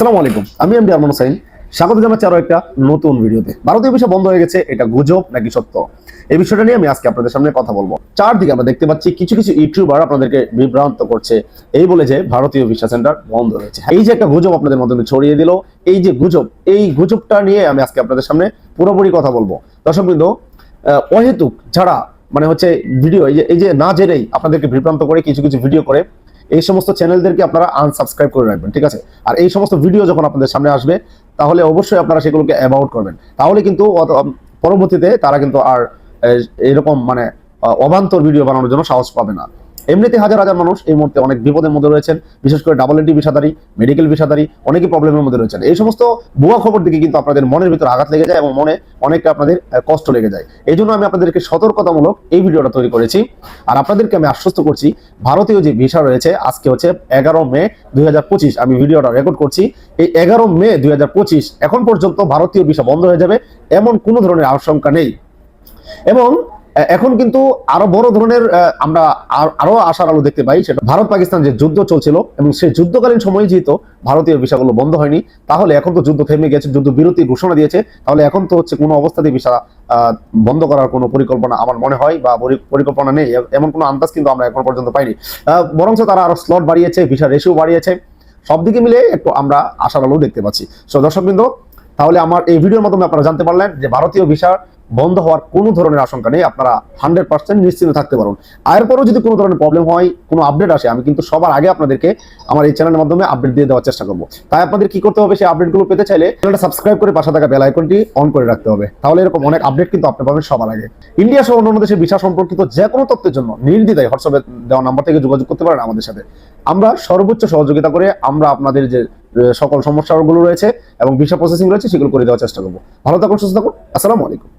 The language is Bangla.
আসসালামু আলাইকুম, আমি এমডি আরমান হোসাইন স্বাগত জানাচ্ছি আরও একটা নতুন ভিডিওতে। ভারতীয় বিষয় বন্ধ হয়ে গেছে, এটা গুজব নাকি সত্য? এই বিষয়টা নিয়ে আমি আজকে আপনাদের সামনে কথা বলব। চারদিকে আমরা দেখতে পাচ্ছি কিছু কিছু ইউটিউবার আপনাদেরকে বিভ্রান্ত করছে। এই বলে যে ভারতীয় ভিসা সেন্টার বন্ধ হয়েছে এই যে একটা গুজব আপনাদের মাধ্যমে ছড়িয়ে দিল, এই যে গুজব, এই গুজবটা নিয়ে আমি আজকে আপনাদের সামনে পুরোপুরি কথা বলব। দর্শক বিন্দু অহেতুক যারা মানে হচ্ছে ভিডিও এই যে না জেনেই আপনাদেরকে বিভ্রান্ত করে কিছু কিছু ভিডিও করে এই সমস্ত চ্যানেলদেরকে আপনারা আনসাবস্ক্রাইব করে রাখবেন, ঠিক আছে? আর এই সমস্ত ভিডিও যখন আপনাদের সামনে আসবে, তাহলে অবশ্যই আপনারা সেগুলোকে অ্যাবাউট করবেন। তাহলে কিন্তু পরবর্তীতে তারা কিন্তু আর এরকম মানে অবান্তর ভিডিও বানানোর জন্য সাহস পাবে না। এমনিতে হাজার হাজার মানুষ এই মুহূর্তে অনেক বিপদের মধ্যে রয়েছেন, বিশেষ করে ডাবল এন্টি বিষাদারি মেডিকেল বিষাদারি অনেকই প্রবলেমের মধ্যে রয়েছেন। এই সমস্ত ভুয়া খবর দিকে কিন্তু আপনাদের মনের ভিতরে আঘাত লেগে যায় এবং মনে অনেকটা আপনাদের কষ্ট লেগে যায়। এই জন্য আমি আপনাদেরকে সতর্কতামূলক এই ভিডিওটা তৈরি করেছি। আর আপনাদেরকে আমি আশ্বস্ত করছি, ভারতীয় যে ভিসা রয়েছে, আজকে হচ্ছে এগারো মে দুই হাজার পঁচিশ, আমি ভিডিওটা রেকর্ড করছি। এই এগারো মে দুই হাজার পঁচিশ, এখন পর্যন্ত ভারতীয় ভিসা বন্ধ হয়ে যাবে, এমন কোনো ধরনের আশঙ্কা নেই। এবং এখন কিন্তু আরও বড় ধরনের আমরা আর- আশার আলো দেখতে পাই সেটা ভারত পাকিস্তান যে যুদ্ধ চলছিল এবং সেই যুদ্ধকালীন সময়ে যেহেতু ভারতীয় ভিসাগুলো বন্ধ হয়নি, তাহলে এখন তো যুদ্ধ থেমে গেছে, যুদ্ধ বিরতি ঘোষণা দিয়েছে, তাহলে এখন তো হচ্ছে কোনো অবস্থাতেই ভিসা বন্ধ করার কোনো পরিকল্পনা আমার মনে হয় বা পরিকল্পনা নেই এমন কোনো আন্দাজ কিন্তু আমরা এখন পর্যন্ত পাইনি। বরঞ্চ তারা আরও স্লট বাড়িয়েছে ভিসা রেশিও বাড়িয়েছে, সব দিকে মিলে একটু আমরা আশার আলো দেখতে পাচ্ছি। সো দর্শকবৃন্দ, তাহলে আমার এই ভিডিওর মাধ্যমে আপনারা জানতে পারলেন যে ভারতীয় ভিসা বন্ধ হওয়ার কোনো ধরনের আশঙ্কা নেই, আপনারা হান্ড্রেড পার্সেন্ট নিশ্চিন্ত থাকতে পারুন। এর পরেও যদি কোনো ধরনের প্রবলেম হয়, কোনো আপডেট আসে, আমি কিন্তু সবার আগে আপনাদেরকে আমার এই চ্যানেলের মাধ্যমে আপডেট দিয়ে দেওয়ার চেষ্টা করব। তাই আপনাদের কি করতে হবে, সেই আপডেটগুলো পেতে চাইলে চ্যানেলটা সাবস্ক্রাইব করে পাশে থাকা বেল আইকনটি অন করে রাখতে হবে। তাহলে এরকম অনেক আপডেট কিন্তু আপনি পাবেন সবার আগে। ইন্ডিয়া সহ অন্যান্য দেশের ভিসা সম্পর্কিত যে কোনো তথ্যের জন্য নির্দ্বিধায় হোয়াটসঅ্যাপে দেওয়া নাম্বার থেকে যোগাযোগ করতে পারেন আমাদের সাথে। আমরা সর্বোচ্চ সহযোগিতা করে আমরা আপনাদের যে সকল সমস্যাগুলো রয়েছে এবং ভিসা প্রসেসিং রয়েছে, সেগুলো করে দেওয়ার চেষ্টা করব। ভালো থাকুন, সুস্থ থাকুন। আসসালামু আলাইকুম।